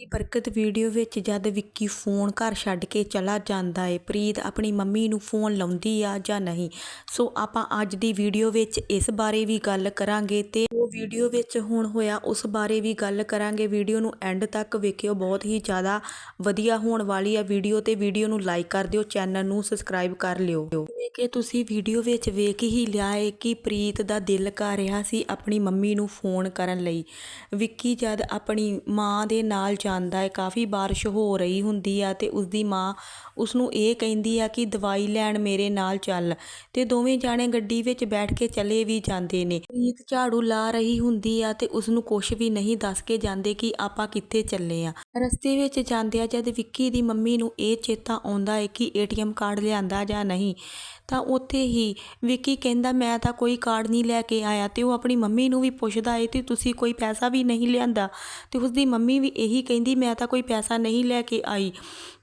ਇਹ ਬਰਕਤ ਵੀਡੀਓ ਵਿੱਚ ਜਦ ਵਿੱਕੀ ਫੋਨ ਘਰ ਛੱਡ ਕੇ ਚਲਾ ਜਾਂਦਾ ਏ, ਪ੍ਰੀਤ ਆਪਣੀ ਮੰਮੀ ਨੂੰ ਫੋਨ ਲਾਉਂਦੀ ਆ ਜਾਂ ਨਹੀਂ? ਸੋ ਆਪਾਂ ਅੱਜ ਦੀ ਵੀਡੀਓ ਵਿੱਚ ਇਸ ਬਾਰੇ ਵੀ ਗੱਲ ਕਰਾਂਗੇ ਤੇ ਵੀਡੀਓ ਵਿੱਚ ਹੁਣ ਹੋਇਆ, ਉਸ ਬਾਰੇ ਵੀ ਗੱਲ ਕਰਾਂਗੇ। ਵੀਡੀਓ ਨੂੰ ਐਂਡ ਤੱਕ ਵੇਖਿਓ, ਬਹੁਤ ਹੀ ਜ਼ਿਆਦਾ ਵਧੀਆ ਹੋਣ ਵਾਲੀ ਆ ਵੀਡੀਓ ਤੇ। ਵੀਡੀਓ ਨੂੰ ਲਾਈਕ ਕਰ ਦਿਓ ਚੈਨਲ ਨੂੰ ਸਬਸਕ੍ਰਾਈਬ ਕਰ ਲਿਓ। ਜਿਵੇਂ ਕਿ ਤੁਸੀਂ ਵੀਡੀਓ ਵਿੱਚ ਵੇਖ ਹੀ ਲਿਆ ਹੈ ਕਿ ਪ੍ਰੀਤ ਦਾ ਦਿਲ ਕਰ ਰਿਹਾ ਸੀ ਆਪਣੀ ਮੰਮੀ ਨੂੰ ਫੋਨ ਕਰਨ ਲਈ। ਵਿੱਕੀ ਜਦ ਆਪਣੀ ਮਾਂ ਦੇ ਨਾਲ ਜਾਂਦਾ ਹੈ ਕਾਫੀ ਬਾਰਿਸ਼ ਹੋ ਰਹੀ ਹੁੰਦੀ ਆ ਤੇ ਉਸਦੀ ਮਾਂ ਉਸ ਨੂੰ ਇਹ ਕਹਿੰਦੀ ਆ ਕਿ ਦਵਾਈ ਲੈਣ ਮੇਰੇ ਨਾਲ ਚੱਲ ਤੇ ਦੋਵੇਂ ਜਾਣੇ ਗੱਡੀ ਵਿੱਚ ਬੈਠ ਕੇ ਚਲੇ ਵੀ ਜਾਂਦੇ ਨੇ। ਪ੍ਰੀਤ ਝਾੜੂ ਲਾ ਰਹੀ ਹੁੰਦੀ ਆ ਤੇ ਉਸ ਨੂੰ ਕੁਝ ਵੀ ਨਹੀਂ ਦੱਸ ਕੇ ਜਾਂਦੇ ਕਿ ਆਪਾਂ ਕਿੱਥੇ ਚੱਲੇ ਆ। ਰਸਤੇ ਵਿੱਚ ਜਾਂਦਿਆਂ ਜਦ ਵਿੱਕੀ ਦੀ ਮੰਮੀ ਨੂੰ ਇਹ ਚੇਤਾ ਆਉਂਦਾ ਹੈ ਕਿ ਏਟੀਐਮ ਕਾਰਡ ਲਿਆਂਦਾ ਜਾਂ ਨਹੀਂ, ਤਾਂ ਉੱਥੇ ਹੀ ਵਿੱਕੀ ਕਹਿੰਦਾ, ਮੈਂ ਤਾਂ ਕੋਈ ਕਾਰਡ ਨਹੀਂ ਲੈ ਕੇ ਆਇਆ ਤੇ ਉਹ ਆਪਣੀ ਮੰਮੀ ਨੂੰ ਵੀ ਪੁੱਛਦਾ ਏ, ਤੇ ਤੁਸੀਂ ਕੋਈ ਪੈਸਾ ਵੀ ਨਹੀਂ ਲਿਆਂਦਾ? ਤੇ ਉਸਦੀ ਮੰਮੀ ਵੀ ਇਹੀ ਕਹਿੰਦੀ, ਮੈਂ ਤਾਂ ਕੋਈ ਪੈਸਾ ਨਹੀਂ ਲੈ ਕੇ ਆਈ।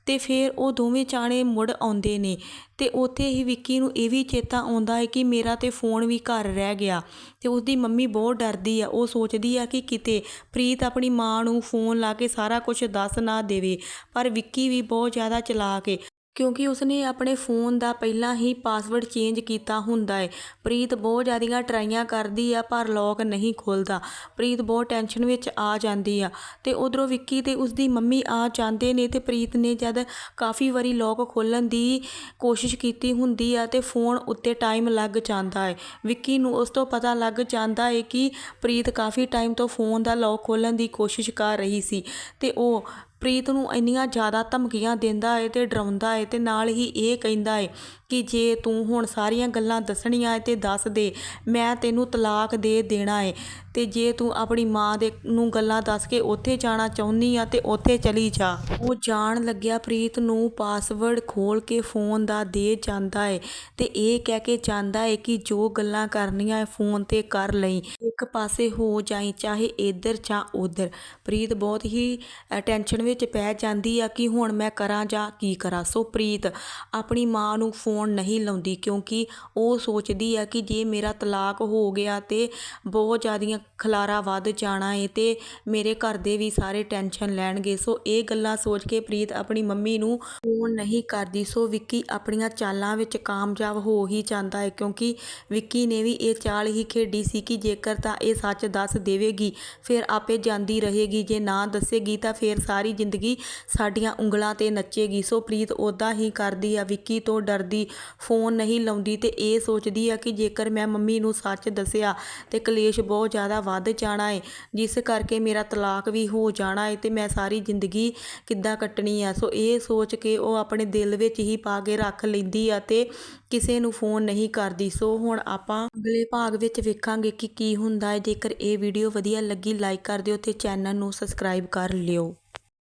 ਅਤੇ ਫਿਰ ਉਹ ਦੋਵੇਂ ਚਾਣੇ ਮੁੜ ਆਉਂਦੇ ਨੇ। ਅਤੇ ਉੱਥੇ ਹੀ ਵਿੱਕੀ ਨੂੰ ਇਹ ਵੀ ਚੇਤਾ ਆਉਂਦਾ ਹੈ ਕਿ ਮੇਰਾ ਤਾਂ ਫੋਨ ਵੀ ਘਰ ਰਹਿ ਗਿਆ ਅਤੇ ਉਸਦੀ ਮੰਮੀ ਬਹੁਤ ਡਰਦੀ ਆ। ਉਹ ਸੋਚਦੀ ਆ ਕਿ ਕਿਤੇ ਪ੍ਰੀਤ ਆਪਣੀ ਮਾਂ ਨੂੰ ਫੋਨ ਲਾ ਕੇ ਸਾਰਾ ਕੁਛ ਦੱਸ ਨਾ ਦੇਵੇ, ਪਰ ਵਿੱਕੀ ਵੀ ਬਹੁਤ ਜ਼ਿਆਦਾ ਚਲਾਕ ਏ। ਕਿਉਂਕਿ ਉਸਨੇ ਆਪਣੇ ਫੋਨ ਦਾ ਪਹਿਲਾਂ ਹੀ ਪਾਸਵਰਡ ਚੇਂਜ ਕੀਤਾ ਹੁੰਦਾ ਹੈ। ਪ੍ਰੀਤ ਬਹੁਤ ਜ਼ਿਆਦੀਆਂ ਟਰਾਈਆਂ ਕਰਦੀ ਆ, ਪਰ ਲੋਕ ਨਹੀਂ ਖੁੱਲਦਾ। ਪ੍ਰੀਤ ਬਹੁਤ ਟੈਨਸ਼ਨ ਵਿੱਚ ਆ ਜਾਂਦੀ ਆ ਤੇ ਉਧਰੋਂ ਵਿੱਕੀ ਤੇ ਉਸਦੀ ਮੰਮੀ ਆ ਜਾਂਦੇ ਨੇ ਤੇ ਪ੍ਰੀਤ ਨੇ ਜਦ ਕਾਫੀ ਵਾਰੀ ਲੋਕ ਖੋਲਣ ਦੀ ਕੋਸ਼ਿਸ਼ ਕੀਤੀ ਹੁੰਦੀ ਆ ਤੇ ਫੋਨ ਉੱਤੇ ਟਾਈਮ ਲੱਗ ਜਾਂਦਾ ਹੈ। ਵਿੱਕੀ ਨੂੰ ਉਸ ਤੋਂ ਪਤਾ ਲੱਗ ਜਾਂਦਾ ਏ ਕਿ ਪ੍ਰੀਤ ਕਾਫੀ ਟਾਈਮ ਤੋਂ ਫੋਨ ਦਾ ਲੌਕ ਖੋਲਣ ਦੀ ਕੋਸ਼ਿਸ਼ ਕਰ ਰਹੀ ਸੀ ਤੇ ਉਹ ਪ੍ਰੀਤ ਨੂੰ ਇੰਨੀਆਂ ਜ਼ਿਆਦਾ ਧਮਕੀਆਂ ਦਿੰਦਾ ਏ ਅਤੇ ਡਰਾਉਂਦਾ ਏ ਅਤੇ ਨਾਲ ਹੀ ਇਹ ਕਹਿੰਦਾ ਏ ਕਿ ਜੇ ਤੂੰ ਹੁਣ ਸਾਰੀਆਂ ਗੱਲਾਂ ਦੱਸਣੀਆਂ ਏ ਤੇ ਦੱਸ ਦੇ, ਮੈਂ ਤੈਨੂੰ ਤਲਾਕ ਦੇ ਦੇਣਾ ਏ। ਤੇ ਜੇ ਤੂੰ ਆਪਣੀ ਮਾਂ ਦੇ ਨੂੰ ਗੱਲਾਂ ਦੱਸ ਕੇ ਉੱਥੇ ਜਾਣਾ ਚਾਹੁੰਦੀ ਆ ਤੇ ਉੱਥੇ ਚਲੀ ਜਾ। ਉਹ ਜਾਣ ਲੱਗਿਆ ਪ੍ਰੀਤ ਨੂੰ ਪਾਸਵਰਡ ਖੋਲ ਕੇ ਫੋਨ ਦਾ ਦੇ ਜਾਂਦਾ ਏ ਤੇ ਇਹ ਕਹਿ ਕੇ ਜਾਂਦਾ ਏ ਕਿ ਜੋ ਗੱਲਾਂ ਕਰਨੀਆਂ ਏ ਫੋਨ ਤੇ ਕਰ ਲਈ। ਇੱਕ ਪਾਸੇ ਹੋ ਜਾਈ, ਚਾਹੇ ਇੱਧਰ ਜਾਂ ਉੱਧਰ। ਪ੍ਰੀਤ ਬਹੁਤ ਹੀ ਟੈਨਸ਼ਨ ਵਿੱਚ ਪੈ ਜਾਂਦੀ ਆ ਕਿ ਹੁਣ ਮੈਂ ਕਰਾਂ ਜਾਂ ਕੀ ਕਰਾਂ। ਸੋ ਪ੍ਰੀਤ ਆਪਣੀ ਮਾਂ ਨੂੰ ਫੋਨ ਫੋਨ ਨਹੀਂ ਲਾਉਂਦੀ ਕਿਉਂਕਿ ਉਹ ਸੋਚਦੀ ਆ ਕਿ ਜੇ ਮੇਰਾ ਤਲਾਕ ਹੋ ਗਿਆ ਤੇ ਬਹੁਤ ਜ਼ਿਆਦੀਆਂ ਖਲਾਰਾ ਵੱਧ ਜਾਣਾ ਏ ਅਤੇ ਮੇਰੇ ਘਰ ਦੇ ਵੀ ਸਾਰੇ ਟੈਨਸ਼ਨ ਲੈਣਗੇ। ਸੋ ਇਹ ਗੱਲਾਂ ਸੋਚ ਕੇ ਪ੍ਰੀਤ ਆਪਣੀ ਮੰਮੀ ਨੂੰ ਫੋਨ ਨਹੀਂ ਕਰਦੀ। ਸੋ ਵਿੱਕੀ ਆਪਣੀਆਂ ਚਾਲਾਂ ਵਿੱਚ ਕਾਮਯਾਬ ਹੋ ਹੀ ਜਾਂਦਾ ਹੈ ਕਿਉਂਕਿ ਵਿੱਕੀ ਨੇ ਵੀ ਇਹ ਚਾਲ ਹੀ ਖੇਡੀ ਸੀ ਕਿ ਜੇਕਰ ਤਾਂ ਇਹ ਸੱਚ ਦੱਸ ਦੇਵੇਗੀ, ਫਿਰ ਆਪੇ ਜਾਂਦੀ ਰਹੇਗੀ। ਜੇ ਨਾ ਦੱਸੇਗੀ ਤਾਂ ਫਿਰ ਸਾਰੀ ਜ਼ਿੰਦਗੀ ਸਾਡੀਆਂ ਉਂਗਲਾਂ ਤੇ ਨੱਚੇਗੀ। ਸੋ ਪ੍ਰੀਤ ਉਦਾਂ ਹੀ ਕਰਦੀ ਆ। ਵਿੱਕੀ ਤੋਂ ਡਰਦੀ ਫੋਨ ਨਹੀਂ ਲਾਉਂਦੀ ਤੇ ਇਹ ਸੋਚਦੀ ਆ ਕਿ ਜੇਕਰ ਮੈਂ ਮੰਮੀ ਨੂੰ ਸੱਚ ਦੱਸਿਆ ਤੇ ਕਲੇਸ਼ ਬਹੁਤ ਜ਼ਿਆਦਾ ਵੱਧ ਜਾਣਾ ਏ, ਜਿਸ ਕਰਕੇ ਮੇਰਾ ਤਲਾਕ ਵੀ ਹੋ ਜਾਣਾ ਏ ਤੇ ਮੈਂ ਸਾਰੀ ਜ਼ਿੰਦਗੀ ਕਿੱਦਾਂ ਕੱਟਣੀ ਆ। ਸੋ ਇਹ ਸੋਚ ਕੇ ਉਹ ਆਪਣੇ ਦਿਲ ਵਿੱਚ ਹੀ ਪਾ ਕੇ ਰੱਖ ਲੈਂਦੀ ਆ ਤੇ ਕਿਸੇ ਨੂੰ ਫੋਨ ਨਹੀਂ ਕਰਦੀ। ਸੋ ਹੁਣ ਆਪਾਂ ਅਗਲੇ ਭਾਗ ਵਿੱਚ ਵੇਖਾਂਗੇ ਕਿ ਕੀ ਹੁੰਦਾ ਹੈ ਜੇਕਰ ਇਹ ਵੀਡੀਓ ਵਧੀਆ ਲੱਗੀ, ਲਾਈਕ ਕਰ ਦਿਓ ਤੇ ਚੈਨਲ ਨੂੰ ਸਬਸਕ੍ਰਾਈਬ ਕਰ ਲਿਓ।